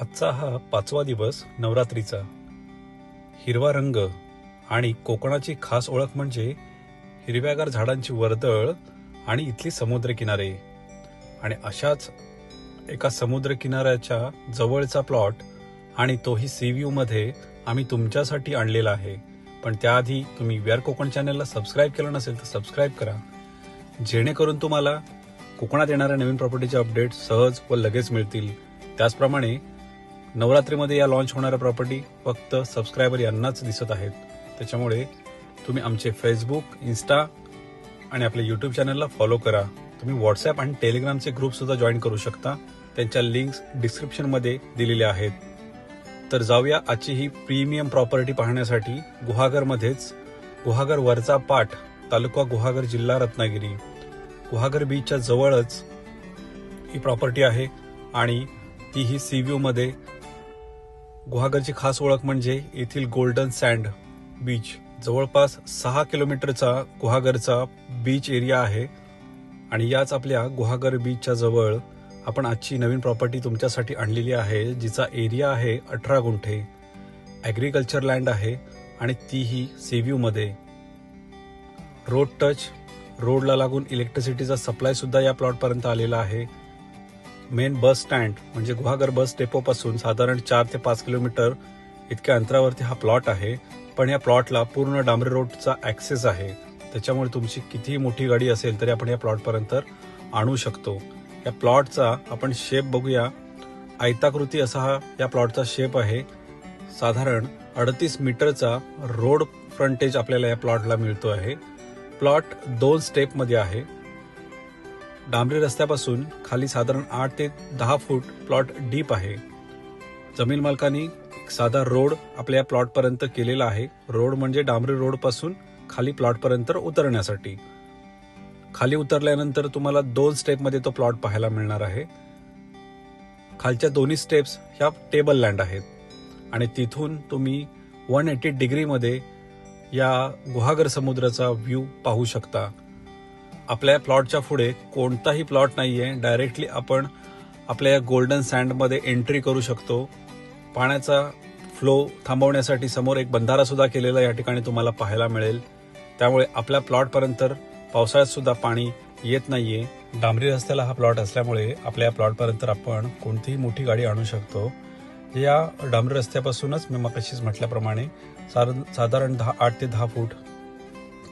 आजचा हा पाचवा दिवस नवरात्रीचा. हिरवा रंग आणि कोकणाची खास ओळख म्हणजे हिरव्यागार झाडांची वर्दळ आणि इथली समुद्रकिनारे. आणि अशाच एका समुद्रकिनाऱ्याच्या जवळचा प्लॉट आणि तोही सी व्ह्यूमध्ये आम्ही तुमच्यासाठी आणलेला आहे. पण त्याआधी तुम्ही वेअर कोकण चॅनलला सबस्क्राईब केलं नसेल तर सबस्क्राईब करा. जेणेकरून तुम्हाला कोकणात येणाऱ्या नवीन प्रॉपर्टीचे अपडेट सहज व लगेच मिळतील. त्याचप्रमाणे नवरात्रीमध्ये या लॉन्च होणाऱ्या प्रॉपर्टी फक्त सबस्क्रायबर यांनाच दिसत आहेत. त्याच्यामुळे तुम्ही आमचे फेसबुक इन्स्टा आणि आपल्या यूट्यूब चॅनलला फॉलो करा. तुम्ही व्हॉट्सअप आणि टेलिग्रामचे ग्रुप सुद्धा जॉईन करू शकता. त्यांच्या लिंक्स डिस्क्रिप्शनमध्ये दिलेल्या आहेत. तर जाऊया आजची ही प्रीमियम प्रॉपर्टी पाहण्यासाठी गुहागरमध्येच गुहागर वरचा पाठ तालुका गुहागर जिल्हा रत्नागिरी. गुहागर बीचच्या जवळच ही प्रॉपर्टी आहे आणि ती ही सी मध्ये गुहागरची खास ओळख म्हणजे येथील गोल्डन सँड बीच. जवळपास सहा किलोमीटरचा गुहागरचा बीच एरिया आहे आणि याच आपल्या गुहागर बीचच्या जवळ आपण आजची नवीन प्रॉपर्टी तुमच्यासाठी आणलेली आहे जिचा एरिया आहे अठरा गुंठे. ॲग्रिकल्चर लँड आहे आणि तीही सेव्ह्यूमध्ये रोड टच रोडला लागून इलेक्ट्रिसिटीचा सप्लायसुद्धा या प्लॉटपर्यंत आलेला आहे. मेन बस स्टँड म्हणजे गुहागर बस डेपोपासून साधारण चार ते पाच किलोमीटर इतक्या अंतरावरती हा प्लॉट आहे. पण या प्लॉटला पूर्ण डांबरी रोडचा ऍक्सेस आहे. त्याच्यामुळे तुमची कितीही मोठी गाडी असेल तरी आपण या प्लॉटपर्यंत आणू शकतो. या प्लॉटचा आपण शेप बघूया. आयताकृती असा हा या प्लॉटचा शेप आहे. साधारण अडतीस मीटरचा रोड फ्रंटेज आपल्याला या प्लॉटला मिळतो आहे. प्लॉट दोन स्टेपमध्ये आहे. डांबरी रस्त्यापासून खाली साधारण आठ ते दहा फूट प्लॉट डीप आहे. जमीन मालकांनी साधा रोड आपल्या प्लॉटपर्यंत केलेला आहे. रोड म्हणजे डांबरी रोडपासून खाली प्लॉटपर्यंत उतरण्यासाठी. खाली उतरल्यानंतर तुम्हाला दोन स्टेपमध्ये तो प्लॉट पाहायला मिळणार आहे. खालच्या दोन्ही स्टेप्स ह्या टेबल लँड आहेत. आणि तिथून तुम्ही वन एटी डिग्रीमध्ये या गुहागर समुद्राचा व्ह्यू पाहू शकता. आपल्या प्लॉटच्या पुढे कोणताही प्लॉट नाहीये. डायरेक्टली आपण आपल्या या गोल्डन सँडमध्ये एंट्री करू शकतो. पाण्याचा फ्लो थांबवण्यासाठी समोर एक बंधारा सुद्धा केलेला या ठिकाणी तुम्हाला पाहायला मिळेल. त्यामुळे आपल्या प्लॉटपर्यंत पावसाळ्यात सुद्धा पाणी येत नाहीये. डांबरी रस्त्याला हा प्लॉट असल्यामुळे आपल्या या प्लॉटपर्यंत आपण कोणतीही मोठी गाडी आणू शकतो. या डांबरी रस्त्यापासूनच मी मगाशीच म्हटल्याप्रमाणे साधारण दहा आठ ते दहा फूट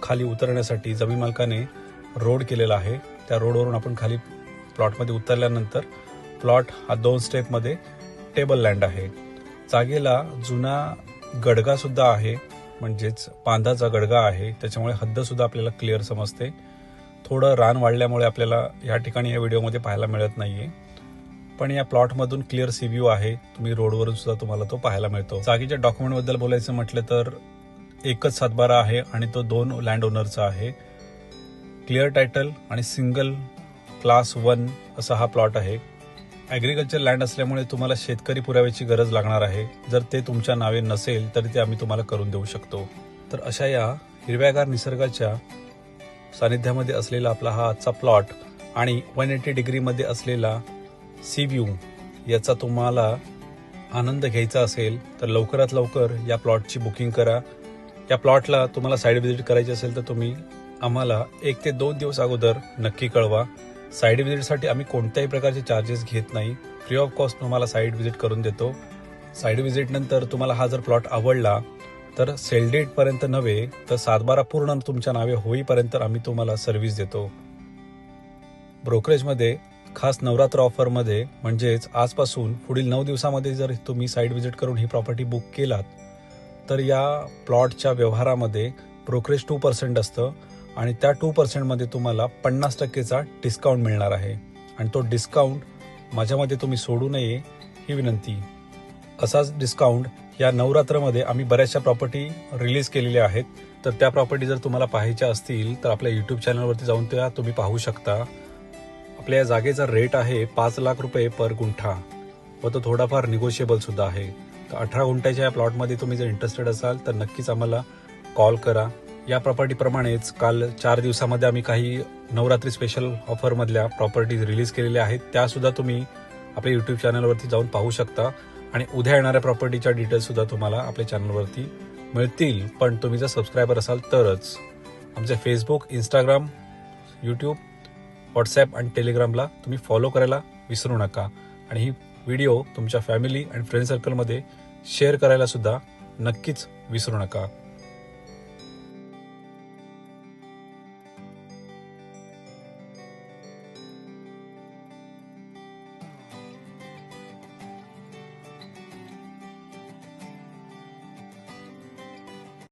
खाली उतरण्यासाठी जमीन मालकाने रोड केलेला आहे. त्या रोडवरून आपण खाली प्लॉटमध्ये उतरल्यानंतर प्लॉट हा दोन स्टेपमध्ये टेबल लँड आहे. जागेला जुना गडगासुद्धा आहे म्हणजेच बांधाचा गडगा आहे. त्याच्यामुळे हद्दसुद्धा आपल्याला क्लिअर समजते. थोडं रान वाढल्यामुळे आपल्याला या ठिकाणी या व्हिडिओमध्ये पाहायला मिळत नाहीये. पण या प्लॉटमधून क्लिअर सी व्ह्यू आहे. तुम्ही रोडवरून सुद्धा तुम्हाला तो पाहायला मिळतो. जागेच्या डॉक्युमेंटबद्दल बोलायचं म्हटलं तर एकच सातबारा आहे आणि तो दोन लँड ओनरचा आहे. क्लिअर टायटल आणि सिंगल क्लास वन असा हा प्लॉट आहे. ॲग्रिकल्चर लँड असल्यामुळे तुम्हाला शेतकरी पुराव्याची गरज लागणार आहे. जर ते तुमच्या नावे नसेल तर ते आम्ही तुम्हाला करून देऊ शकतो. तर अशा या हिरव्यागार निसर्गाच्या सानिध्यामध्ये असलेला आपला हा आजचा प्लॉट आणि वन एटी डिग्रीमध्ये असलेला सी व्ह्यू याचा तुम्हाला आनंद घ्यायचा असेल तर लवकरात लवकर या प्लॉटची बुकिंग करा. या प्लॉटला तुम्हाला साईड व्हिजिट करायची असेल तर तुम्ही आम्हाला एक ते दोन दिवस अगोदर नक्की कळवा. साईड व्हिजिटसाठी आम्ही कोणत्याही प्रकारचे चार्जेस घेत नाही. फ्री ऑफ कॉस्ट तुम्हाला साईड व्हिजिट करून देतो. साईड विजिटनंतर तुम्हाला हा जर प्लॉट आवडला तर सेल डेटपर्यंत नव्हे तर सातबारा पूर्ण तुमच्या नावे होईपर्यंत आम्ही तुम्हाला सर्व्हिस देतो. ब्रोकरेजमध्ये खास नवरात्र ऑफरमध्ये म्हणजेच आजपासून पुढील नऊ दिवसामध्ये जर तुम्ही साईट व्हिजिट करून ही प्रॉपर्टी बुक केलात तर या प्लॉटच्या व्यवहारामध्ये ब्रोकरेज टू पर्सेंट असतं. आणि त्या टू पर्सेंटमध्ये तुम्हाला पन्नास टक्केचा डिस्काउंट मिळणार आहे. आणि तो डिस्काउंट माझ्यामध्ये तुम्ही सोडू नये ही विनंती. असाच डिस्काउंट या नवरात्रमध्ये आम्ही बऱ्याचशा प्रॉपर्टी रिलीज केलेल्या आहेत. तर त्या प्रॉपर्टी जर तुम्हाला पाहायच्या असतील तर आपल्या यूट्यूब चॅनलवरती जाऊन त्या तुम्ही पाहू शकता. आपल्या या जागेचा रेट आहे पाच लाख रुपये पर गुंठा. व तो थोडाफार निगोशिएबल सुद्धा आहे. तर अठरा गुंठ्याच्या या प्लॉटमध्ये तुम्ही जर इंटरेस्टेड असाल तर नक्कीच आम्हाला कॉल करा. या प्रॉपर्टीप्रमाणेच काल चार दिवसामध्ये आम्ही काही नवरात्री स्पेशल ऑफरमधल्या प्रॉपर्टीज रिलीज केलेल्या आहेत. त्या सुद्धा तुम्ही आपल्या युट्यूब चॅनलवरती जाऊन पाहू शकता. आणि उद्या येणाऱ्या प्रॉपर्टीच्या डिटेल्स सुद्धा तुम्हाला आपल्या चॅनलवरती मिळतील. पण तुम्ही जर सबस्क्रायबर असाल तरच आमचे फेसबुक इंस्टाग्राम यूट्यूब व्हॉट्सॲप आणि टेलिग्रामला तुम्ही फॉलो करायला विसरू नका. आणि ही व्हिडिओ तुमच्या फॅमिली आणि फ्रेंड सर्कलमध्ये शेअर करायला सुद्धा नक्कीच विसरू नका.